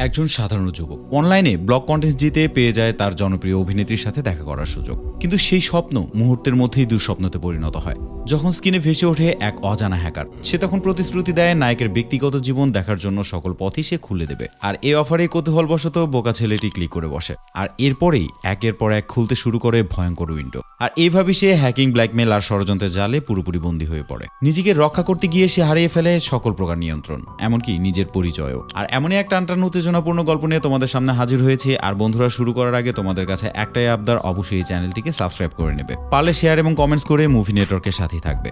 একজন সাধারণ যুবক। অনলাইনে ব্লগ কন্টেস্ট জিতে পেয়ে যায় তার জনপ্রিয় অভিনেত্রীর সাথে দেখা করার সুযোগ। কিন্তু সেই স্বপ্ন মুহূর্তের মধ্যেই দুঃস্বপ্নতে পরিণত হয়। যখন স্ক্রিনে ভেসে ওঠে এক অজানা হ্যাকার সে তখন প্রতিশ্রুতি দেয় নায়কের ব্যক্তিগত জীবন দেখার জন্য সকল পথই সে খুলে দেবে। আর এই অফারে কৌতূহলবশত বোকা ছেলেটি ক্লিক করে বসে। আর এরপরেই একের পর এক খুলতে শুরু করে ভয়ঙ্কর উইন্ডো আর এইভাবে সে হ্যাকিং ব্ল্যাকমেল আর ষড়যন্ত্রের জালে পুরোপুরি বন্দী হয়ে পড়ে। নিজেকে রক্ষা করতে গিয়ে সে হারিয়ে ফেলে সকল প্রকার নিয়ন্ত্রণ, এমনকি নিজের পরিচয়ও। আর এমনই এক টানটান উত্তেজনাপূর্ণ গল্প নিয়ে তোমাদের সামনে হাজির হয়েছি। আর বন্ধুরা, শুরু করার আগে তোমাদের কাছে একটাই আবদার, অবশ্যই এই চ্যানেলটিকে সাবস্ক্রাইব করে নেবে। পারলে শেয়ার এবং কমেন্টস করে মুভি নেটওয়ার্কের সাথেই থাকবে।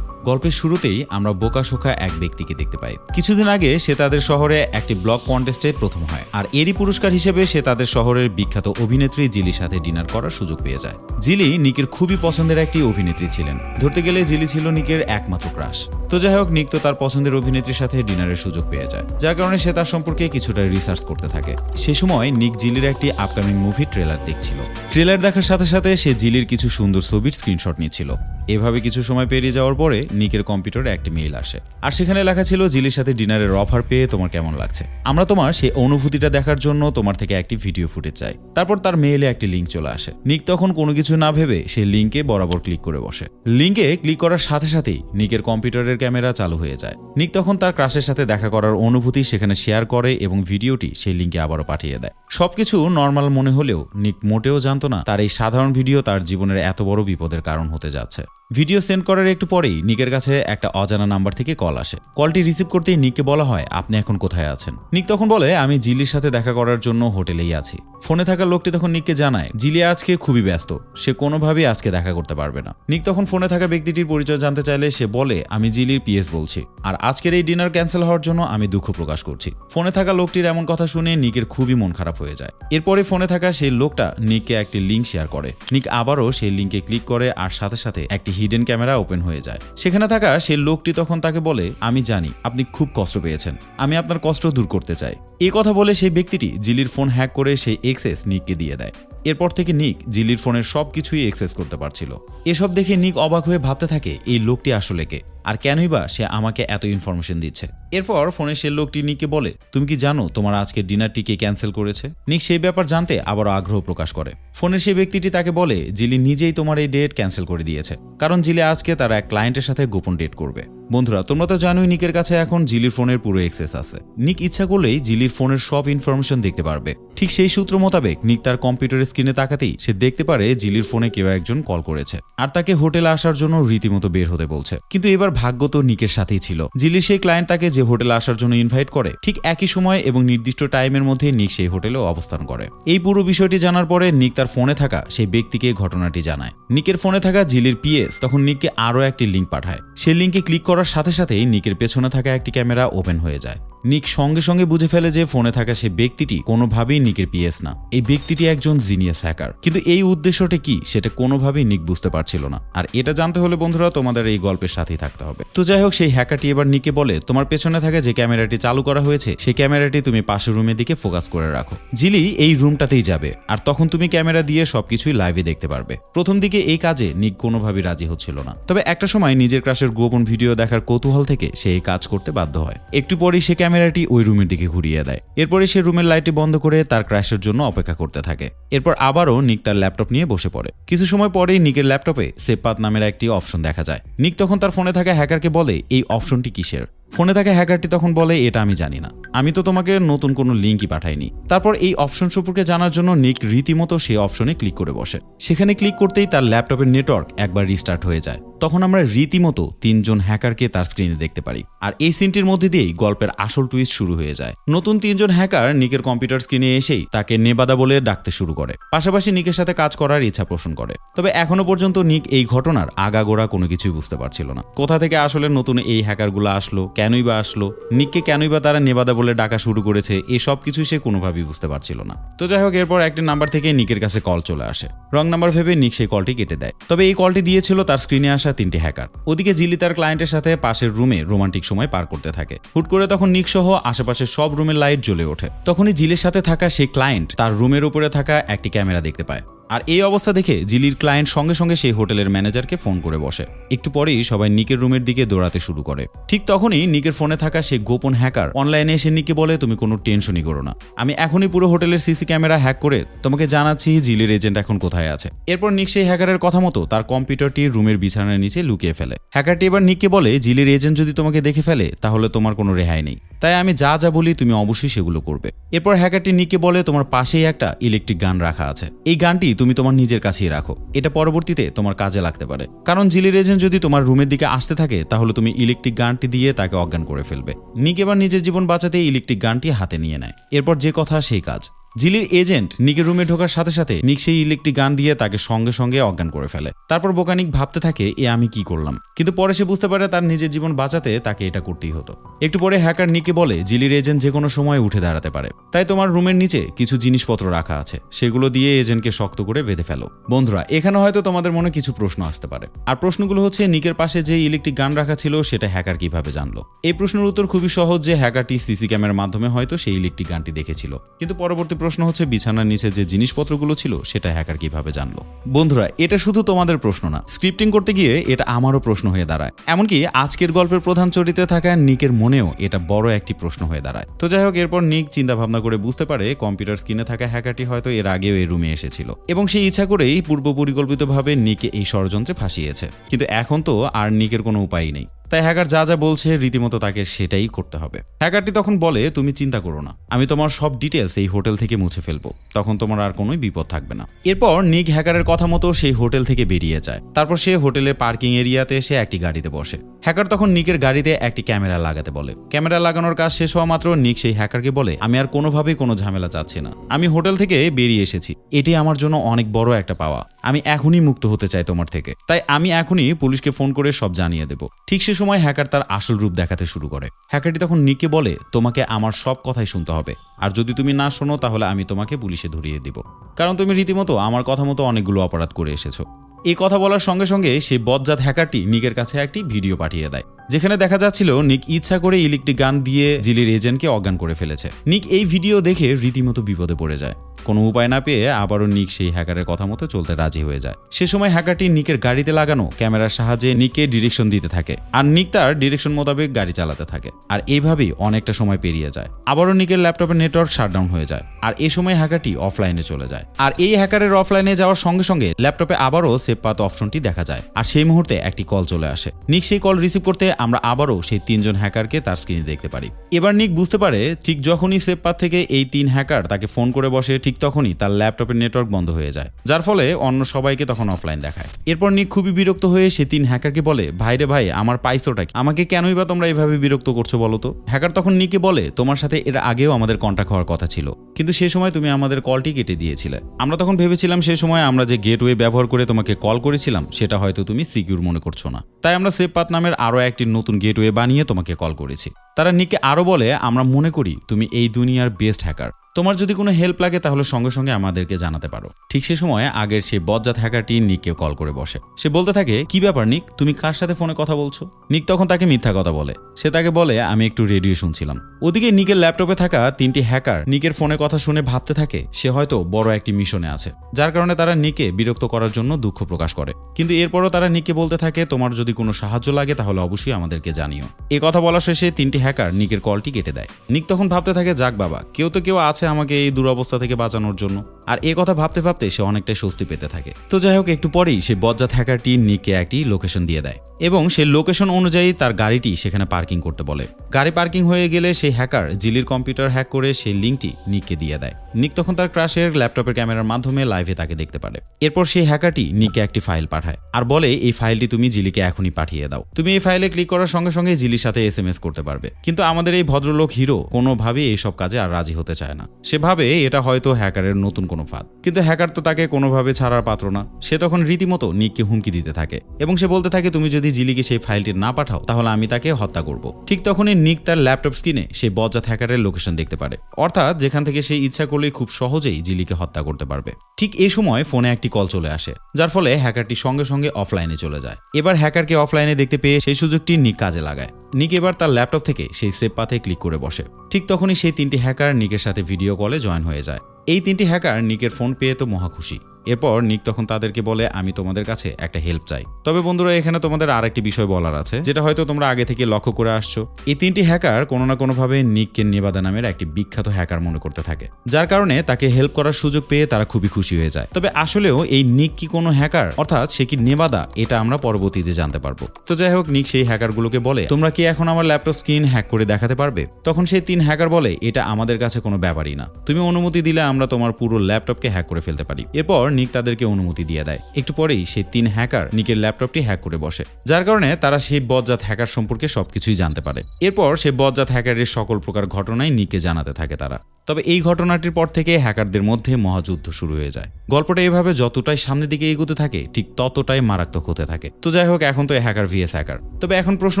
গল্পের শুরুতেই আমরা বোকা শোকা এক ব্যক্তিকে দেখতে পাই। কিছুদিন আগে সে তাদের শহরে একটি ব্লগ কন্টেস্টে প্রথম হয়, আর এরই পুরস্কার হিসেবে সে তাদের শহরের বিখ্যাত অভিনেত্রী জিলির সাথে ডিনার করার সুযোগ পেয়ে যায়। জিলি নিকের খুবই পছন্দের একটি অভিনেত্রী ছিলেন। ধরতে গেলে জিলি ছিল নিকের একমাত্র ক্রাশ। তো যাই হোক, নিক তো তার পছন্দের অভিনেত্রীর সাথে ডিনারের সুযোগ পেয়ে যায়, যার কারণে সে তার সম্পর্কে কিছুটা রিসার্চ করতে থাকে। সে সময় নিক জিলির একটি আপকামিং মুভি ট্রেলার দেখছিল। ট্রেলার দেখার সাথে সাথে সে জিলির কিছু সুন্দর ছবির স্ক্রিনশট নিচ্ছিল। এভাবে কিছু সময় পেরিয়ে যাওয়ার পরে নিকের কম্পিউটারে একটি মেইল আসে। আর সেখানে লেখা ছিল, জিলির সাথে ডিনারের অফার পেয়ে তোমার কেমন লাগছে? আমরা তোমার সেই অনুভূতিটা দেখার জন্য তোমার থেকে একটি ভিডিও ফুটেজ চাই। তারপর তার মেইলে একটি লিঙ্ক চলে আসে। নিক তখন কোনো কিছু না ভেবে সেই লিঙ্কে বরাবর ক্লিক করে বসে। লিঙ্কে ক্লিক করার সাথে সাথেই নিকের কম্পিউটারের ক্যামেরা চালু হয়ে যায়। নিক তখন তার ক্রাশের সাথে দেখা করার অনুভূতি সেখানে শেয়ার করে এবং ভিডিওটি সেই লিঙ্কে আবারও পাঠিয়ে দেয়। সবকিছু নর্মাল মনে হলেও নিক মোটেও জানতো না তার এই সাধারণ ভিডিও তার জীবনের এত বড় বিপদের কারণ হতে যাচ্ছে। ভিডিও সেন্ড করার একটু পরেই নিকের কাছে একটা অজানা নাম্বার থেকে কল আসে। কলটি রিসিভ করতেই নিককে বলা হয়, আপনি এখন কোথায় আছেন? নিক তখন বলে, আমি জিলির সাথে দেখা করার জন্য হোটেলেই আছি। ফোনে থাকা লোকটি তখন নিককে জানায়, জিলি আজকে খুবই ব্যস্ত, সে কোনোভাবেই আজকে দেখা করতে পারবে না। নিক তখন ফোনে থাকা ব্যক্তিটির পরিচয় জানতে চাইলে সে বলে, আমি জিলির পিএস বলছি, আর আজকের এই ডিনার ক্যান্সেল হওয়ার জন্য আমি দুঃখ প্রকাশ করছি। ফোনে থাকা লোকটির এমন কথা শুনে নিকের খুবই মন খারাপ হয়ে যায়। এরপরে ফোনে থাকা সেই লোকটা নিককে একটি লিঙ্ক শেয়ার করে। নিক আবারও সেই লিঙ্কে ক্লিক করে, আর সাথে সাথে একটি হিডেন ক্যামেরা ওপেন হয়ে যায়। সেখানে থাকা সেই লোকটি তখন তাকে বলে, আমি জানি, আপনি খুব কষ্ট পেয়েছেন। আমি আপনার কষ্ট দূর করতে চাই। এই কথা বলে সেই ব্যক্তিটি জিলির ফোন হ্যাক করে সেই এক্সেস নিককে দিয়ে দেয়। এরপর থেকে নিক জিলির ফোনের সব কিছুই এক্সেস করতে পারছিল। এসব দেখে নিক অবাক হয়ে ভাবতে থাকে, এই লোকটি আসলে কে? আর কেনই বা সে আমাকে এত ইনফরমেশন দিচ্ছে? এরপর ফোনে সে লোকটি নিককে বলে, তুমি কি জানো তোমার আজকে ডিনারটি কে ক্যান্সেল করেছে? নিক সেই ব্যাপার জানতে আবারও আগ্রহ প্রকাশ করে। ফোনের সেই ব্যক্তিটি তাকে বলে জিলি নিজেই তোমার এই ডেট ক্যান্সেল করে দিয়েছে। কারণ জিলি আজকে তার এক ক্লায়েন্টের সাথে গোপন ডেট করবে। বন্ধুরা, তোমরা তো জানোই নিকের কাছে এখন জিলির ফোনের পুরো এক্সেস আছে। নিক ইচ্ছা করলেই জিলির ফোনের সব ইনফরমেশন দেখতে পারবে। ঠিক সেই সূত্র মোতাবেক নিক তার কম্পিউটারের স্ক্রিনে তাকাতেই সে দেখতে পারে জিলির ফোনে কেউ একজন কল করেছে। আর তাকে হোটেলে আসার জন্য রীতিমতো বের হতে বলছে। কিন্তু এবার ভাগ্য তো নিকের সাথেই ছিল। জিলির সেই ক্লায়েন্ট তাকে যে হোটেলে আসার জন্য ইনভাইট করে, ঠিক একই সময় এবং নির্দিষ্ট টাইমের মধ্যে নিক সেই হোটেলে অবস্থান করে। এই পুরো বিষয়টি জানার পরে নিক তার ফোনে থাকা সেই ব্যক্তিকে ঘটনাটি জানায়। নিকের ফোনে থাকা জিলির পিএস তখন নিককে আরও একটি লিঙ্ক পাঠায়। সেই লিঙ্কে ক্লিক করার সাথে সাথেই নিকের পেছনে থাকা একটি ক্যামেরা ওপেন হয়ে যায়। নিক সঙ্গে সঙ্গে বুঝে ফেলে যে ফোনে থাকা সে ব্যক্তিটি কোনোভাবেই নিকের পিএস না। এই ব্যক্তিটি একজন জিনিয়াস হ্যাকার। কিন্তু এই উদ্দেশ্যটা কি, সেটা কোনোভাবেই নিক বুঝতে পারছিল না। আর এটা জানতে হলে বন্ধুরা, তোমাদের এই গল্পের সাথেই থাকতে হবে। তো যাই হোক, সেই হ্যাকারটি এবার নিকে বলে, তোমার পেছনে থাকা যে ক্যামেরাটি চালু করা হয়েছে, সেই ক্যামেরাটি তুমি পাশের রুমের দিকে ফোকাস করে রাখো। জিলি এই রুমটাতেই যাবে, আর তখন তুমি ক্যামেরা দিয়ে সবকিছুই লাইভে দেখতে পারবে। প্রথম দিকে এই কাজে নিক কোনোভাবেই রাজি হচ্ছিল না। তবে একটা সময় নিজের ক্রাশের গোপন ভিডিও দেখার কৌতূহল থেকে সে এই কাজ করতে বাধ্য হয়। একটু পরেই সে ক্যামেরাটি ওই রুমের দিকে ঘুরিয়ে দেয়। এরপরে সে রুমের লাইটটি বন্ধ করে তার ক্র্যাশের জন্য অপেক্ষা করতে থাকে। এরপর আবারও নিক তার ল্যাপটপ নিয়ে বসে পড়ে। কিছু সময় পরেই নিকের ল্যাপটপে সেপাত নামের একটি অপশন দেখা যায়। নিক তখন তার ফোনে থাকা হ্যাকারকে বলে, এই অপশনটি কিসের? ফোনে থাকা হ্যাকারটি তখন বলে, এটা আমি জানি না। আমি তো তোমাকে নতুন কোনো লিঙ্কই পাঠাইনি। তারপর এই অপশন সম্পর্কে জানার জন্য নিক রীতিমতো সেই অপশনে ক্লিক করে বসে। সেখানে ক্লিক করতেই তার ল্যাপটপের নেটওয়ার্ক একবার রিস্টার্ট হয়ে যায়। তখন আমরা রীতিমতো তিনজন হ্যাকারকে তার স্ক্রিনে দেখতে পারি। আর এই সিনটির মধ্যে দিয়েই গল্পের আসল টুইস্ট শুরু হয়ে যায়। নতুন তিনজন হ্যাকার নিকের কম্পিউটার স্ক্রিনে এসেই তাকে নেবাদা বলে ডাকতে শুরু করে। পাশাপাশি নিকের সাথে কাজ করার ইচ্ছা পোষণ করে। তবে এখনও পর্যন্ত নিক এই ঘটনার আগাগোড়া কোনো কিছুই বুঝতে পারছিল না। কোথা থেকে আসলে নতুন এই হ্যাকারগুলো আসলো? কেনই বা আসলো? নিককে কেনই বা তারা নেবাদা বলে ডাকা শুরু করেছে এই সব কিছুই সে কোনোভাবেই বুঝতে পারছিল না। তো যাই হোক, এরপর একটি নাম্বার থেকে নিকের কাছে কল চলে আসে। রং নাম্বার ভেবে নিক সেই কলটি কেটে দেয়। তবে এই কলটি দিয়েছিল তার স্ক্রিনে আসা তিনটি হ্যাকার। ওদিকে জিলি তার ক্লায়েন্টের সাথে পাশের রুমে রোমান্টিক সময় পার করতে থাকে। হুট করে তখন নিক সহ আশেপাশের সব রুমের লাইট জ্বলে ওঠে। তখনই জিলের সাথে থাকা সেই ক্লায়েন্ট তার রুমের উপরে থাকা একটি ক্যামেরা দেখতে পায়। আর এই অবস্থা দেখে জিলির ক্লায়েন্ট সঙ্গে সঙ্গে সেই হোটেলের ম্যানেজারকে ফোন করে বসে। একটু পরেই সবাই নিকের রুমের দিকে দৌড়াতে শুরু করে। ঠিক তখনই নিকের ফোনে থাকা সেই গোপন হ্যাকার অনলাইনে এসে নিকে বলে, তুমি কোনো টেনশনই করো না। আমি এখনই পুরো হোটেলের সিসি ক্যামেরা হ্যাক করে তোমাকে জানাচ্ছি জিলির এজেন্ট এখন কোথায় আছে। এরপর নিক সেই হ্যাকারের কথা মতো তার কম্পিউটারটি রুমের বিছানার নিচে লুকিয়ে ফেলে। হ্যাকারটি এবার নিককে বলে, জিলির এজেন্ট যদি তোমাকে দেখে ফেলে, তাহলে তোমার কোনো রেহাই নেই। তাই আমি যা যা বলি তুমি অবশ্যই সেগুলো করবে। এরপর হ্যাকারটি নিককে বলে, তোমার পাশেই একটা ইলেকট্রিক গান রাখা আছে। এই গানটি তুমি তোমার নিজের কাছেই রাখো। এটা পরবর্তীতে তোমার কাজে লাগতে পারে। কারণ জিলির এজেন্ট যদি তোমার রুমের দিকে আসতে থাকে, তাহলে তুমি ইলেকট্রিক গানটি দিয়ে তাকে অজ্ঞান করে ফেলবে। নিক এবার নিজের জীবন বাঁচাতে ইলেকট্রিক গানটি হাতে নিয়ে নেয়। এরপর যে কথা, সেই কাজ। জিলির এজেন্ট নিকের রুমে ঢোকার সাথে সাথে নিক সেই ইলেকট্রিক গান দিয়ে তাকে সঙ্গে সঙ্গে অজ্ঞান করে ফেলে। তারপর বোকানিক ভাবতে থাকে, এ আমি কি করলাম? কিন্তু পরে সে বুঝতে পারে তার নিজের জীবন বাঁচাতে তাকে এটা করতেই হতো। একটু পরে হ্যাকার নিকে বলে, জিলির এজেন্ট যে কোনো সময় উঠে দাঁড়াতে পারে। তাই তোমার রুমের নিচে কিছু জিনিসপত্র রাখা আছে। সেগুলো দিয়ে এজেন্টকে শক্ত করে বেঁধে ফেলো। বন্ধুরা, এখানে হয়তো তোমাদের মনে কিছু প্রশ্ন আসতে পারে। আর প্রশ্নগুলো হচ্ছে, নিকের পাশে যে ইলেকট্রিক গান রাখা ছিল, সেটা হ্যাকার কীভাবে জানলো? এই প্রশ্নের উত্তর খুবই সহজ যে হ্যাকারটি সিসি ক্যামেরার মাধ্যমে হয়তো সেই ইলেকট্রিক গানটি দেখেছিল। কিন্তু পরবর্তী প্রশ্ন হচ্ছে, বিছানার নিচে যে জিনিসপত্রগুলো ছিল, সেটা হ্যাকার কীভাবে জানলো? বন্ধুরা, এটা শুধু তোমাদের প্রশ্ন না স্ক্রিপ্টিং করতে গিয়ে এটা আমারও প্রশ্ন হয়ে দাঁড়ায়। এমনকি আজকের গল্পের প্রধান চরিত্রে থাকা নিকের মনেও এটা বড় একটি প্রশ্ন হয়ে দাঁড়ায়। তো যাই হোক, এরপর নিক চিন্তা ভাবনা করে বুঝতে পারে, কম্পিউটার স্ক্রিনে থাকা হ্যাকারটি হয়তো এর আগেও এই রুমে এসেছিল। এবং সে ইচ্ছা করেই পূর্ব পরিকল্পিতভাবে নিকে এই ষড়যন্ত্রে ফাঁসিয়েছে। কিন্তু এখন তো আর নিকের কোনো উপায়ই নেই। তাই হ্যাকার যা যা বলছে রীতিমতো তাকে সেটাই করতে হবে। হ্যাকারটি তখন বলে, তুমি চিন্তা করো না, আমি তোমার সব ডিটেলস এই হোটেল থেকে মুছে ফেলব। তখন তোমার আর কোনোই বিপদ থাকবে না। এরপর নিক হ্যাকারের কথা মতো সেই হোটেল থেকে বেরিয়ে যায়। তারপর সে হোটেলের পার্কিং এরিয়াতে এসে একটি গাড়িতে বসে। হ্যাকার তখন নিকের গাড়িতে একটি ক্যামেরা লাগাতে বলে। ক্যামেরা লাগানোর কাজ শেষ হওয়া মাত্র নিক সেই হ্যাকারকে বলে, আমি আর কোনোভাবেই কোনো ঝামেলা চাচ্ছি না। আমি হোটেল থেকে বেরিয়ে এসেছি। এটি আমার জন্য অনেক বড় একটা পাওয়া। আমি এখনই মুক্ত হতে চাই তোমার থেকে। তাই আমি এখনই পুলিশকে ফোন করে সব জানিয়ে দেব। ঠিক সে সময় হ্যাকার তার আসল রূপ দেখাতে শুরু করে। হ্যাকারটি তখন নিকে বলে, তোমাকে আমার সব কথাই শুনতে হবে। আর যদি তুমি না শোনো, তাহলে আমি তোমাকে পুলিশে ধরিয়ে দিব। কারণ তুমি রীতিমতো আমার কথা মতো অনেকগুলো অপরাধ করে এসেছ। এই কথা বলার সঙ্গে সঙ্গে সেই বজ্জাত হ্যাকারটি নিকের কাছে একটি ভিডিও পাঠিয়ে দেয়। যেখানে দেখা যাচ্ছিল নিক ইচ্ছা করে ইলেকট্রিক গান দিয়ে জিলির এজেন্টকে অজ্ঞান করে ফেলেছে। নিক এই ভিডিও দেখে রীতিমতো বিপদে পড়ে যায়। কোনো উপায় না পেয়ে আবারও নিক সেই হ্যাকারের কথা মতো চলতে রাজি হয়ে যায়। সে সময় হ্যাকারটি নিকের গাড়িতে লাগানো ক্যামেরার সাহায্যে নিককে ডিরেকশন দিতে থাকে আর নিক তার ডিরেকশন মোতাবেক গাড়ি চালাতে থাকে আর এইভাবেই অনেকটা সময় পেরিয়ে যায়। আবারও নিকের ল্যাপটপের নেটওয়ার্ক শাটডাউন হয়ে যায় আর এই সময় হ্যাকারটি অফলাইনে চলে যায় আর এই হ্যাকারের অফলাইনে যাওয়ার সঙ্গে সঙ্গে ল্যাপটপে আবারও সেভ পাত অপশনটি দেখা যায় আর সেই মুহূর্তে একটি কল চলে আসে। নিক সেই কল রিসিভ করতে আমরা আবারও সেই তিনজন হ্যাকারকে তার স্ক্রিনে দেখতে পারি। এবার নিক বুঝতে পারে, ঠিক যখনই সেভ পাত থেকে এই তিন হ্যাকার তাকে ফোন করে বসে, ঠিক তখনই তার ল্যাপটপের নেটওয়ার্ক বন্ধ হয়ে যায়, যার ফলে অন্য সবাইকে তখন অফলাইন দেখায়। এরপর নিক খুবই বিরক্ত হয়ে সে তিন হ্যাকারকে বলে ভাইরে ভাই, আমার পাইছোটা কি? আমাকে কেনই বা তোমরা এইভাবে বিরক্ত করছ বলো তো? হ্যাকার তখন নিকে বলে, তোমার সাথে এর আগেও আমাদের কন্ট্যাক্ট হওয়ার কথা ছিল, কিন্তু সে সময় তুমি আমাদের কলটি কেটে দিয়েছিলে। আমরা তখন ভেবেছিলাম সে সময় আমরা যে গেটওয়ে ব্যবহার করে তোমাকে কল করেছিলাম, সেটা হয়তো তুমি সিকিউর মনে করছ না। তাই আমরা সেভ পাত নামের আরও একটি নতুন গেটওয়ে বানিয়ে তোমাকে কল করেছি। তারা নিকে আরও বলে, আমরা মনে করি তুমি এই দুনিয়ার বেস্ট হ্যাকার তোমার যদি কোনো হেল্প লাগে, তাহলে সঙ্গে সঙ্গে আমাদেরকে জানাতে পারো। ঠিক সে সময় আগের সেই বজ্জাত হ্যাকারটি নিককে কল করে বসে। সে বলতে থাকে, কি ব্যাপার নিক? তুমি কার সাথে ফোনে কথা বলছো? নিক তখন তাকে মিথ্যা কথা বলে। সে তাকে বলে, আমি একটু রেডিও শুনছিলাম। ওদিকে নিকের ল্যাপটপে থাকা তিনটি হ্যাকার নিকের ফোনে কথা শুনে ভাবতে থাকে, সে হয়তো বড় একটি মিশনে আছে, যার কারণে তারা নিকে বিরক্ত করার জন্য দুঃখ প্রকাশ করে। কিন্তু এরপরও তারা নিককে বলতে থাকে, তোমার যদি কোনো সাহায্য লাগে, তাহলে অবশ্যই আমাদেরকে জানিও। এ কথা বলা শেষে তিনটি হ্যাকার নিকের কলটি কেটে দেয়। নিক তখন ভাবতে থাকে, যাক বাবা, কেউ তো কেউ আছে আমাকে এই দুরবস্থা থেকে বাঁচানোর জন্য। আর এ কথা ভাবতে ভাবতে সে অনেকটাই স্বস্তি পেতে থাকে। তো যাই হোক, একটু পরেই সে বজ্জাত হ্যাকারটি নিককে একটি লোকেশন দিয়ে দেয় এবং সে লোকেশন অনুযায়ী তার গাড়িটি সেখানে পার্কিং করতে বলে। গাড়ি পার্কিং হয়ে গেলে সেই হ্যাকার জিলির কম্পিউটার হ্যাক করে সেই লিঙ্কটি নিককে দিয়ে দেয়। নিক তখন তার ক্রাশের ল্যাপটপের ক্যামেরার মাধ্যমে লাইভে তাকে দেখতে পারে। এরপর সেই হ্যাকারটি নিককে একটি ফাইল পাঠায় আর বলে, এই ফাইলটি তুমি জিলিকে এখনই পাঠিয়ে দাও। তুমি এই ফাইলে ক্লিক করার সঙ্গে সঙ্গে জিলির সাথে এস করতে পারবে। কিন্তু আমাদের এই ভদ্রলোক হিরো কোনোভাবেই এইসব কাজে আর রাজি হতে চায় না। সে ভাবে এটা হয়তো হ্যাকারের নতুন কোনো ফাঁদ। কিন্তু হ্যাকার তো তাকে কোনোভাবে ছাড়ার পাত্র না। সে তখন রীতিমতো নিককে হুমকি দিতে থাকে এবং সে বলতে থাকে, তুমি যদি জিলিকে সেই ফাইলটি না পাঠাও, তাহলে আমি তাকে হত্যা করব। ঠিক তখনই নিক তার ল্যাপটপ স্ক্রিনে সেই বজ্জাত হ্যাকারের লোকেশন দেখতে পারে। অর্থাৎ যেখান থেকে সে ইচ্ছা করলেই খুব সহজেই জিলিকে হত্যা করতে পারবে। ঠিক এই সময় ফোনে একটি কল চলে আসে, যার ফলে হ্যাকারটি সঙ্গে সঙ্গে অফলাইনে চলে যায়। এবার হ্যাকারকে অফলাইনে দেখতে পেয়ে সেই সুযোগটি নিক কাজে লাগায়। নিক এবার তার ল্যাপটপ থেকে সেই সেভ পাথে ক্লিক করে বসে। ঠিক তখনই সেই তিনটি হ্যাকার নিকের সাথে ভিডিও কলে জয়েন হয়ে যায়। এই তিনটি হ্যাকার নিকের ফোন পেয়ে তো মহা খুশি। এরপর নিক তখন তাদেরকে বলে, আমি তোমাদের কাছে একটা হেল্প চাই। তবে বন্ধুরা, এখানে তোমাদের আরেকটি বিষয় বলার আছে, যেটা হয়তো তোমরা আগে থেকে লক্ষ্য করে আসছো। এই তিনটি হ্যাকার কোনো না কোনোভাবে নিককে নেবাদা নামের একটি বিখ্যাত হ্যাকার মনে করতে থাকে। যার কারণে তাকে হেল্প করার সুযোগ পেয়ে তারা খুবই খুশি হয়ে যায়। তবে আসলেও এই নিক কি কোনো হ্যাকার অর্থাৎ সে কি নেবাদা এটা আমরা পরবর্তীতে জানতে পারব। তো যাই হোক, নিক সেই হ্যাকারগুলোকে বলে, তোমরা কি এখন আমার ল্যাপটপ স্ক্রিন হ্যাক করে দেখাতে পারবে? তখন সেই তিন হ্যাকার বলে, এটা আমাদের কাছে কোনো ব্যাপারই না। তুমি অনুমতি দিলে আমরা তোমার পুরো ল্যাপটপকে হ্যাক করে ফেলতে পারি। এরপর নিক তাদেরকে অনুমতি দিয়ে দেয়। একটু পরেই সেই তিন হ্যাকার নিকের ল্যাপটপটি হ্যাক করে বসে। যার কারণে তারা সেই বজ্জাত হ্যাকার সম্পর্কে সবকিছুই জানতে পারে। এরপর সেই বজ্জাত হ্যাকারের সকল প্রকার ঘটনাই নিকে জানাতে থাকে তারা। তবে এই ঘটনাটির পর থেকে হ্যাকারদের মধ্যে মহাযুদ্ধ শুরু হয়ে যায়। গল্পটা এভাবে যতটাই সামনের দিকে এগোতে থাকে, ঠিক ততটাই মারাত্মক হতে থাকে। তো যাই হোক, এখন তো হ্যাকার ভিএস হ্যাকার। তবে এখন প্রশ্ন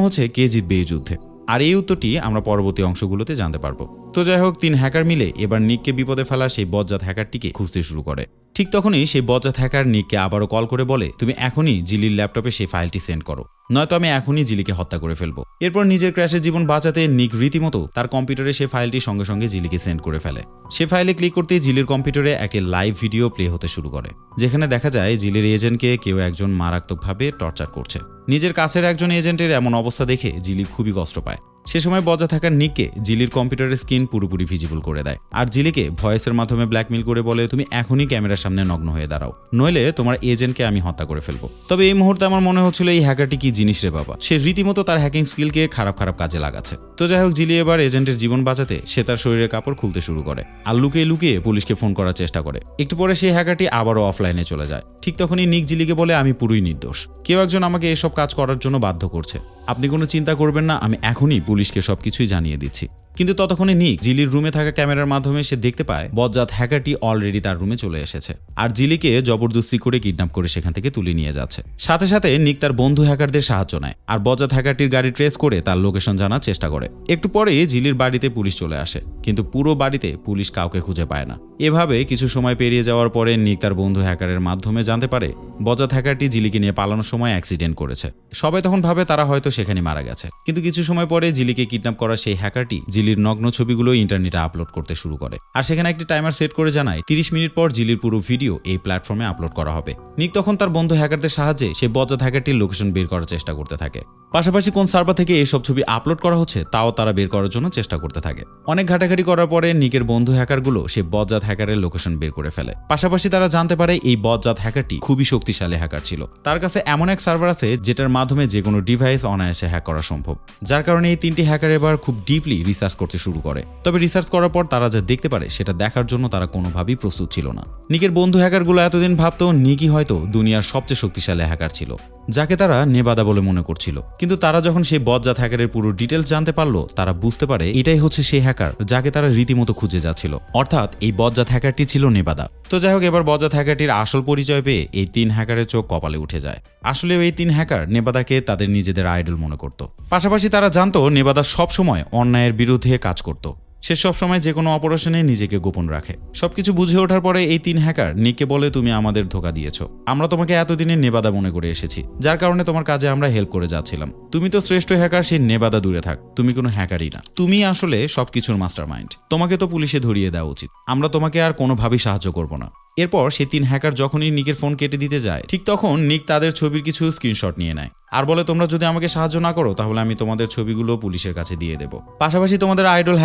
হচ্ছে, কে জিতবে এই যুদ্ধে? আর এই উত্তরটি আমরা পরবর্তী অংশগুলোতে জানতে পারব। তো যাই হোক, তিন হ্যাকার মিলে এবার নিককে বিপদে ফেলা সেই বজ্জাত হ্যাকারটিকে খুঁজতে শুরু করে। ঠিক তখনই সেই বজ্জাত হ্যাকার নিককে আবারও কল করে বলে, তুমি এখনই জিলির ল্যাপটপে সেই ফাইলটি সেন্ড করো। নয়তো আমি এখনই জিলিকে হত্যা করে ফেলব। এরপর নিজের ক্র্যাশের জীবন বাঁচাতে নিক রীতিমতো তার কম্পিউটারে সে ফাইলটি সঙ্গে সঙ্গে জিলিকে সেন্ড করে ফেলে। সে ফাইলে ক্লিক করতেই জিলির কম্পিউটারে একে লাইভ ভিডিও প্লে হতে শুরু করে, যেখানে দেখা যায় জিলির এজেন্টকে কেউ একজন মারাত্মকভাবে টর্চার করছে। নিজের কাছের একজন এজেন্টের এমন অবস্থা দেখে জিলি খুবই কষ্ট পায়। সে সময় বজা থাকার নিককে জিলির কম্পিউটারের স্ক্রিন পুরোপুরি ভিজিবল করে দেয়। আর জিলিকে ভয়েসের মাধ্যমে ব্ল্যাকমেল করে বলে, তুমি এখনই ক্যামেরার সামনে নগ্ন হয়ে দাঁড়াও। নইলে তোমার এজেন্টকে আমি হত্যা করে ফেলব। তবে এই মুহূর্তে আমার মনে হচ্ছিল, এই হ্যাকারটি কি জিনিস রে বাবা? সে রীতিমতো তার হ্যাকিং স্কিলকে খারাপ খারাপ কাজে লাগাচ্ছে। তো যাই হোক, জিলি এবার এজেন্টের জীবন বাঁচাতে সে তার শরীরের কাপড় খুলতে শুরু করে আর লুকিয়ে লুকিয়ে পুলিশকে ফোন করার চেষ্টা করে। একটু পরে সেই হ্যাকারটি আবারও অফলাইনে চলে যায়। ঠিক তখনই নিক জিলিকে বলে, আমি পুরোই নির্দোষ। কেউ একজন আমাকে এসব কাজ করার জন্য বাধ্য করছে। আপনি কোনো চিন্তা করবেন না, আমি এখনই পুলিশকে সব কিছুই জানিয়ে দিচ্ছি। কিন্তু ততক্ষণে নিক, জিলির রুমে থাকা ক্যামেরার মাধ্যমে সে দেখতে পায়, বজ্জাত হ্যাকারটি অলরেডি তার রুমে চলে এসেছে। আর জিলিকে জবরদস্তি করে কিডন্যাপ করে সেখান থেকে তুলে নিয়ে যাচ্ছে। সাথে সাথে নিক তার বন্ধু হ্যাকারদের সাহায্য নেয়, আর বজ্জাত হ্যাকারটির গাড়ি ট্রেস করে তার লোকেশন জানার চেষ্টা করে। একটু পরে জিলির বাড়িতে পুলিশ চলে আসে, কিন্তু পুরো বাড়িতে পুলিশ কাউকে খুঁজে পায় না। এভাবে কিছু সময় পেরিয়ে যাওয়ার পরে নিক তার বন্ধু হ্যাকারের মাধ্যমে জানতে পারে, বজ্জাত হ্যাকারটি জিলিকে নিয়ে পালানোর সময় অ্যাক্সিডেন্ট করেছে। সবাই তখন ভাবে তারা হয়তো সেখানে মারা গেছে। কিন্তু কিছু সময় পরে জিলিকে কিডন্যাপ করা সেই হ্যাকারটি জিলির নগ্ন ছবিগুলো ইন্টারনেটে আপলোড করতে শুরু করে। আর সেখানে একটি টাইমার সেট করে জানায়, তিরিশ মিনিট পর জিলির পুরো ভিডিও এই প্ল্যাটফর্মে আপলোড করা হবে। নিক তখন তার বন্ধু হ্যাকারদের সাহায্যে সেই বজ্জাত হ্যাকারটির লোকেশন বের করার চেষ্টা করতে থাকে। পাশাপাশি কোন সার্ভার থেকে এইসব ছবি আপলোড করা হচ্ছে, তাও তারা বের করার জন্য চেষ্টা করতে থাকে। অনেক ঘাটাঘাটি করার পরে নিকের বন্ধু হ্যাকারগুলো সে বজ্জাত হ্যাকারের লোকেশন বের করে ফেলে। পাশাপাশি তারা জানতে পারে এই বজ্জাত হ্যাকারটি খুবই শক্তিশালী হ্যাকার ছিল। তার কাছে এমন এক সার্ভার আছে যেটার মাধ্যমে যে কোনো ডিভাইস অনায়াসে হ্যাক করা সম্ভব। যার কারণে এই তিনটি হ্যাকার এবার খুব ডিপলি রিসার্চ করতে শুরু করে। তবে রিসার্চ করার পর তারা যা দেখতে পারে সেটা দেখার জন্য তারা কোনোভাবেই প্রস্তুত ছিল না। নিকের বন্ধু হ্যাকারগুলো এতদিন ভাবতো নিকি হয়তো দুনিয়ার সবচেয়ে শক্তিশালী হ্যাকার ছিল, যাকে তারা নেবাদা বলে মনে করছিল। কিন্তু তারা যখন সেই বজ্জাত হ্যাকারের পুরো ডিটেলস জানতে পারল, তারা বুঝতে পারে এটাই হচ্ছে সেই হ্যাকার যাকে তারা রীতিমতো খুঁজে যাচ্ছিল। অর্থাৎ এই বজ্জাত হ্যাকারটি ছিল নেবাদা। তো যাই হোক, এবার বজ্জাত হ্যাকারটির আসল পরিচয় পেয়ে এই তিন হ্যাকারের চোখ কপালে উঠে যায়। আসলে এই তিন হ্যাকার নেবাদাকে তাদের নিজেদের আইডল মনে করত। পাশাপাশি তারা জানতো নেবাদা সবসময় অন্যায়ের বিরুদ্ধে কাজ করত। সে সবসময় যে কোনো অপারেশনে নিজেকে গোপন রাখে। সবকিছু বুঝে ওঠার পরে এই তিন হ্যাকার নিককে বলে, তুমি আমাদের ধোকা দিয়েছ। আমরা তোমাকে এতদিনে নেবাদা মনে করে এসেছি, যার কারণে তোমার কাজে আমরা হেল্প করে যাচ্ছিলাম। তুমি তো শ্রেষ্ঠ হ্যাকার, সেই নেবাদা দূরে থাক। তুমি কোনো হ্যাকারই না। তুমি আসলে সবকিছুর মাস্টার মাইন্ড তোমাকে তো পুলিশে ধরিয়ে দেওয়া উচিত। আমরা তোমাকে আর কোনোভাবেই সাহায্য করব না। এরপর সে তিন হ্যাকার যখনই নিকের ফোন কেটে দিতে যায়, ঠিক তখন নিক তাদের ছবির কিছু স্ক্রিনশট নিয়ে নেয়। আর বলে, তোমরা যদি আমাকে সাহায্য না করো, তাহলে আমি তোমাদের ছবিগুলো পুলিশের কাছে দিয়ে দেব। পাশাপাশি তোমাদের আইডল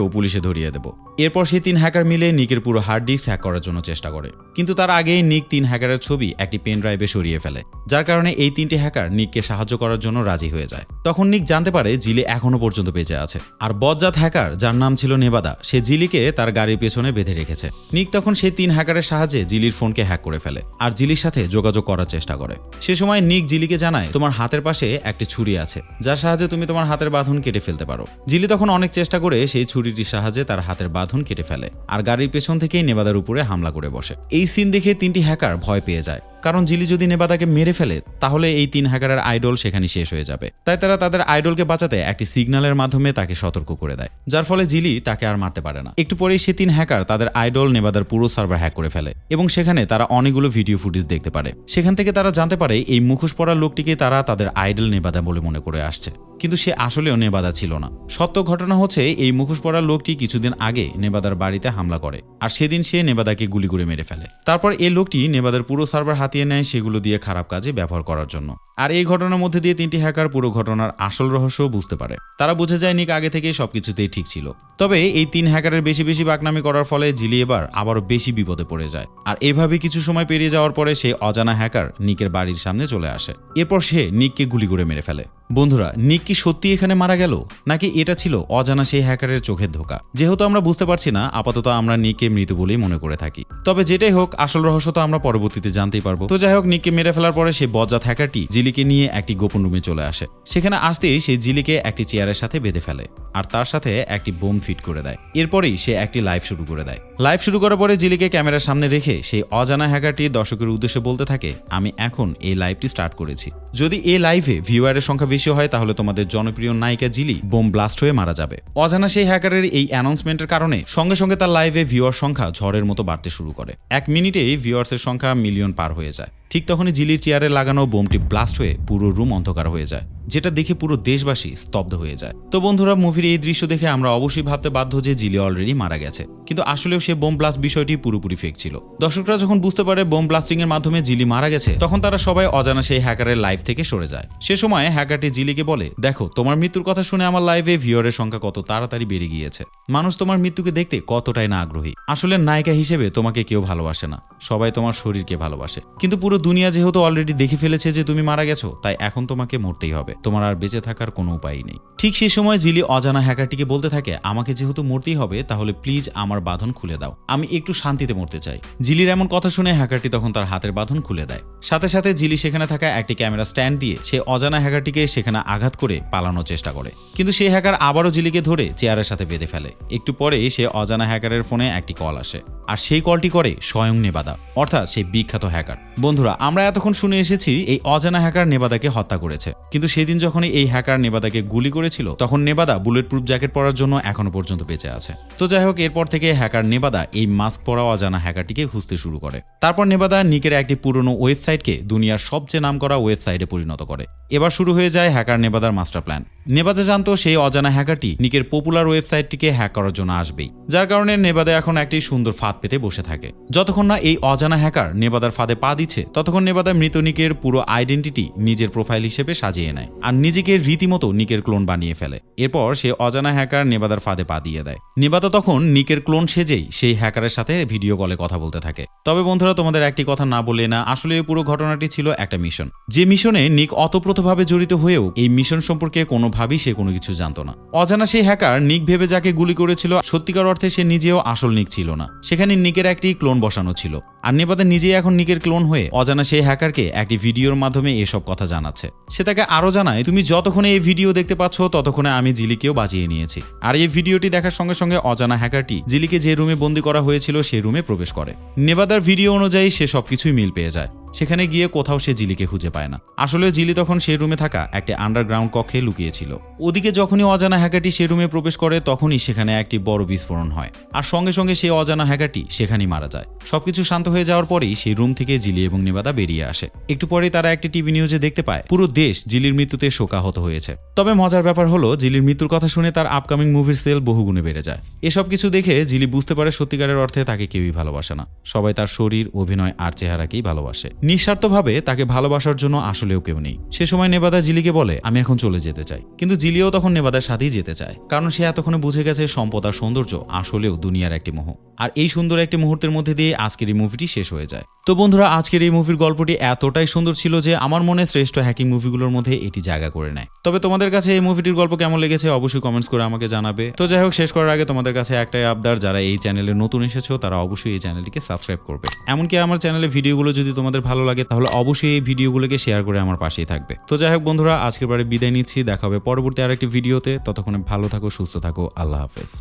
হ্যাকারটিকেও পুলিশে ধরিয়ে দেব। এরপর সেই তিন হ্যাকার মিলে নিকের পুরো হার্ড ডিস্ক হ্যাক করার জন্য চেষ্টা করে। কিন্তু তার আগেই নিক তিন হ্যাকারের ছবি একটি পেন ড্রাইভে সরিয়ে ফেলে, যার কারণে এই তিনটি হ্যাকার নিককে সাহায্য করার জন্য রাজি হয়ে যায়। তখন নিক জানতে পারে জিলি এখনও পর্যন্ত বেঁচে আছে। আর বজ্জাত হ্যাকার, যার নাম ছিল নেবাদা, সে জিলিকে তার গাড়ির পেছনে বেঁধে রেখেছে। নিক তখন সেই তিন হ্যাকারের সাহায্যে জিলির ফোনকে হ্যাক করে ফেলে আর জিলির সাথে যোগাযোগ করার চেষ্টা করে। সে সময় নিক জিলিকে জানায়, তোমার হাতের পাশে একটি ছুরি আছে, যার সাহায্যে তুমি তোমার হাতের বাঁধন কেটে ফেলতে পারো। জিলি তখন অনেক চেষ্টা করে সেই ছুরিটির সাহায্যে তার হাতের বাঁধন কেটে ফেলে, আর গাড়ির পেছন থেকেই নেবাদার উপরে হামলা করে বসে। এই সিন দেখে তিনটি হ্যাকার ভয় পেয়ে যায়, কারণ জিলি যদি নেবাদাকে মেরে ফেলে, তাহলে এই তিন হ্যাকারের আইডল সেখানে শেষ হয়ে যাবে। তাই তারা তাদের আইডলকে বাঁচাতে একটি সিগন্যালের মাধ্যমে তাকে সতর্ক করে দেয়, যার ফলে জিলি তাকে আর মারতে পারে না। একটু পরেই সে তিন হ্যাকার তাদের আইডল নেবাদার পুরো সার্ভার হ্যাক করে ফেলে, এবং সেখানে তারা অনেকগুলো ভিডিও ফুটেজ দেখতে পারে। সেখান থেকে তারা জানতে পারে, এই মুখোশ পরা লোকটিকে তারা তাদের আইডল নেবাদা বলে মনে করে আসছে। কিন্তু সে আসলেও নেবাদা ছিল না। সত্য ঘটনা হচ্ছে, এই মুখোশ পরা লোকটি কিছুদিন আগে নেবাদার বাড়িতে হামলা করে, আর সেদিন সে নেবাদাকে গুলি করে মেরে ফেলে। তারপর এই লোকটি নেবাদার পুরো সার্ভার হাতিয়ে নেয় সেগুলো দিয়ে খারাপ কাজে ব্যবহার করার জন্য। আর এই ঘটনার মধ্যে দিয়ে তিনটি হ্যাকার পুরো ঘটনার আসল রহস্য বুঝতে পারে। তারা বুঝে যায়, নিক আগে থেকে সবকিছুতেই ঠিক ছিল। তবে এই তিন হ্যাকারের বেশি বেশি বাকনামি করার ফলে জিলি এবার আবারও বেশি বিপদে পড়ে যায়। আর এভাবে কিছু সময় পেরিয়ে যাওয়ার পরে সেই অজানা হ্যাকার নিকের বাড়ির সামনে চলে আসে। এরপর সে নিককে গুলি করে মেরে ফেলে। বন্ধুরা, নিক কি সত্যি এখানে মারা গেল? নাকি এটা ছিল অজানা সেই হ্যাকারের চোখের ধোকা? যেহেতু আমরা বুঝতে পারছি না, আপাতত আমরা নিককে মৃত বলেই মনে করে থাকি। তবে যেটাই হোক, আসল রহস্য তো আমরা পরবর্তীতে জানতেই পারব। তো যাই হোক, নিককে মেরে ফেলার পরে সেই বজ্জাত হ্যাকারটি জিলিকে নিয়ে একটি গোপন রুমে চলে আসে। সেখানে আসতেই সে জিলিকে একটি চেয়ারের সাথে বেঁধে ফেলে আর তার সাথে একটি বোম ফিট করে দেয়। এরপরেই সে একটি লাইভ শুরু করে দেয়। লাইভ শুরু করার পরে জিলিকে ক্যামেরার সামনে রেখে সেই অজানা হ্যাকারটি দর্শকের উদ্দেশ্যে বলতে থাকে, আমি এখন এই লাইভটি স্টার্ট করেছি। যদি এই লাইভে ভিউয়ারের সংখ্যা বেশি হয়, তাহলে তোমাদের জনপ্রিয় নায়িকা জিলি বোম ব্লাস্ট হয়ে মারা যাবে। অজানা সেই হ্যাকারের এই অ্যানাউন্সমেন্টের কারণে সঙ্গে সঙ্গে তার লাইভে ভিউয়ার সংখ্যা ঝড়ের মতো বাড়তে শুরু করে। এক মিনিটেই ভিউয়ার্সের সংখ্যা মিলিয়ন পার হয়ে যায়। ঠিক তখনই জিলির চেয়ারে লাগানো বোমটি ব্লাস্ট হয়ে পুরো রুম অন্ধকার হয়ে যায়, যেটা দেখে পুরো দেশবাসী স্তব্ধ হয়ে যায়। তো বন্ধুরা, মুভির এই দৃশ্য দেখে আমরা অবশ্যই ভাবতে বাধ্য যে জিলি অলরেডি মারা গেছে। কিন্তু আসলেও সে বোম ব্লাস্ট বিষয়টি পুরোপুরি ফেক ছিল। দর্শকরা যখন বুঝতে পারে বোম ব্লাস্টিং এর মাধ্যমে জিলি মারা গেছে, তখন তারা সবাই অজানা সেই হ্যাকারের লাইভ থেকে সরে যায়। সে সময় হ্যাকারটি জিলিকে বলে, দেখো, তোমার মৃত্যুর কথা শুনে আমার লাইভে ভিওরের সংখ্যা কত তাড়াতাড়ি বেড়ে গিয়েছে। মানুষ তোমার মৃত্যুকে দেখতে কতটাই না আগ্রহী। আসলে নায়িকা হিসেবে তোমাকে কেউ ভালোবাসে না। সবাই তোমার শরীরকে ভালোবাসে। কিন্তু পুরো দুনিয়া যেহেতু অলরেডি দেখে ফেলেছে যে তুমি মারা গেছো, তাই এখন তোমাকে মরতেই হবে। তোমার আর বেঁচে থাকার কোনো উপায় নেই। ঠিক সেই সময় জিলি অজানা হ্যাকারটিকে বলতে থাকে, আমাকে যেহেতু মরতেই হবে, তাহলে প্লিজ আমার বাঁধন খুলে দাও। আমি একটু শান্তিতে মরতে চাই। জিলির এমন কথা শুনে হ্যাকারটি তখন তার হাতের বাঁধন খুলে দেয়। সাথে সাথে জিলি সেখানে থাকা একটি ক্যামেরা স্ট্যান্ড দিয়ে সে অজানা হ্যাকারটিকে সেখানে আঘাত করে পালানোর চেষ্টা করে। কিন্তু সেই হ্যাকার আবারও জিলিকে ধরে চেয়ারের সাথে বেঁধে ফেলে। একটু পরে সে অজানা হ্যাকারের ফোনে একটি কল আসে। আর সেই কলটি করে স্বয়ং নেবাদা অর্থাৎ সেই বিখ্যাত হ্যাকার। বন্ধুরা আমরা এতক্ষণ শুনে এসেছি এই অজানা হ্যাকার নেবাদাকে হত্যা করেছে। কিন্তু সেদিন যখন এই হ্যাকার নেবাদাকে গুলি করেছিল, তখন নেবাদা বুলেট প্রুফ জ্যাকেট পরার জন্য এখনও পর্যন্ত বেঁচে আছে। তো যাই হোক, এরপর থেকে হ্যাকার নেবাদা এই মাস্ক পরা অজানা হ্যাকারটিকে খুঁজতে শুরু করে। তারপর নেবাদা নিকের একটি পুরনো ওয়েবসাইটকে দুনিয়ার সবচেয়ে নামকরা ওয়েবসাইটে পরিণত করে। এবার শুরু হয়ে যায় হ্যাকার নেবাদার মাস্টার প্ল্যান নেবাদা জানতো সেই অজানা হ্যাকারটি নিকের পপুলার ওয়েবসাইটটিকে হ্যাক করার জন্য আসবেই। যার কারণে নেবাদা এখন একটি সুন্দর ফাঁদ পেতে বসে থাকে। যতক্ষণ না এই অজানা হ্যাকার নেবাদার ফাঁদে পা দিচ্ছে ততক্ষণ নেবাদা মৃত নিকের পুরো আইডেন্টিটি নিজের প্রোফাইল হিসেবে সাজিয়ে নেয় আর নিজেকে রীতিমতো নিকের ক্লোন বানিয়ে ফেলে। এরপর সে অজানা হ্যাকার নেবাদার ফাঁদে পা দিয়ে দেয়। নেবাদা তখন নিকের ক্লোন সেজেই সেই হ্যাকারের সাথে ভিডিও কলে কথা বলতে থাকে। তবে বন্ধুরা, তোমাদের একটি কথা না বলে না, আসলে পুরো ঘটনাটি ছিল একটা মিশন যে মিশনে নিক অতপ্রতভাবে জড়িত হয়েও এই মিশন সম্পর্কে কোনোভাবেই সে কোনো কিছু জানতো না। অজানা সেই হ্যাকার নিক ভেবে যাকে গুলি করেছিল, সত্যিকার অর্থে সে নিজেও আসল নিক ছিল না। সেখানে নিকের একটি ক্লোন বসানো ছিল। আর নেবাদা নিজেই এখন নিকের ক্লোন হয়ে অজানা সেই হ্যাকারকে একটি ভিডিওর মাধ্যমে এসব কথা জানাচ্ছে। সে তাকে আরও জানায়, তুমি যতক্ষণে এই ভিডিও দেখতে পাচ্ছ, ততক্ষণে আমি জিলিকেও বাজিয়ে নিয়েছি। আর এই ভিডিওটি দেখার সঙ্গে সঙ্গে অজানা হ্যাকারটি জিলিকে যে রুমে বন্দি করা হয়েছিল সেই রুমে প্রবেশ করে। নেবাদার ভিডিও অনুযায়ী সে সবকিছুই মিল পেয়ে যায়। সেখানে গিয়ে কোথাও সে জিলিকে খুঁজে পায় না। আসলে জিলি তখন সেই রুমে থাকা একটি আন্ডারগ্রাউন্ড কক্ষে লুকিয়েছিল। ওদিকে যখনই অজানা হ্যাকারটি সে রুমে প্রবেশ করে, তখনই সেখানে একটি বড় বিস্ফোরণ হয়। আর সঙ্গে সঙ্গে সেই অজানা হ্যাকারটি সেখানেই মারা যায়। সবকিছু শান্ত হয়ে যাওয়ার পরেই সেই রুম থেকে জিলি এবং নেবাদা বেরিয়ে আসে। একটু পরেই তারা একটি টিভি নিউজে দেখতে পায়, পুরো দেশ জিলির মৃত্যুতে শোকাহত হয়েছে। তবে মজার ব্যাপার হলো, জিলির মৃত্যুর কথা শুনে তার আপকামিং মুভির সেল বহুগুণে বেড়ে যায়। এসব কিছু দেখে জিলি বুঝতে পারে সত্যিকারের অর্থে তাকে কেউই ভালোবাসে না। সবাই তার শরীর, অভিনয় আর চেহারাকেই ভালোবাসে। নিঃস্বার্থভাবে তাকে ভালোবাসার জন্য আসলেও কেউ নেই। সে সময় নেবাদা জিলিকে বলে, আমি এখন চলে যেতে চাই। কিন্তু জিলিও তখন নেবাদার সাথেই যেতে চায়, কারণ সে এতক্ষণে বুঝে গেছে সম্পদ আর সৌন্দর্য আসলেও দুনিয়ার একটি মোহ। আর এই সুন্দর একটি মুহূর্তের মধ্যে দিয়ে আজকের এই মুভিটি শেষ হয়ে যায়। তো বন্ধুরা, আজকের এই মুভির গল্পটি এতটাই সুন্দর ছিল যে আমার মনে শ্রেষ্ঠ হ্যাকিং মুভিগুলোর মধ্যে এটি জায়গা করে নেয়। তবে তোমাদের কাছে এই মুভিটির গল্প কেমন লেগেছে অবশ্যই কমেন্টস করে আমাকে জানাবে। তো যাই হোক, শেষ করার আগে তোমাদের কাছে একটাই আবদার, যারা এই চ্যানেলে নতুন এসেছ, তারা অবশ্যই এই চ্যানেলটিকে সাবস্ক্রাইব করবে। এমনকি আমার চ্যানেলে ভিডিওগুলো যদি তোমাদের ভালো লাগে, তাহলে অবশ্যই এই ভিডিওগুলোকে শেয়ার করে আমার পাশেই থাকবে। তো যাই হোক বন্ধুরা, আজকের বারে বিদায় নিচ্ছি, দেখা হবে পরবর্তী আরেকটি ভিডিওতে। ততক্ষণে ভালো থাকো, সুস্থ থাকো, আল্লাহ হাফেজ।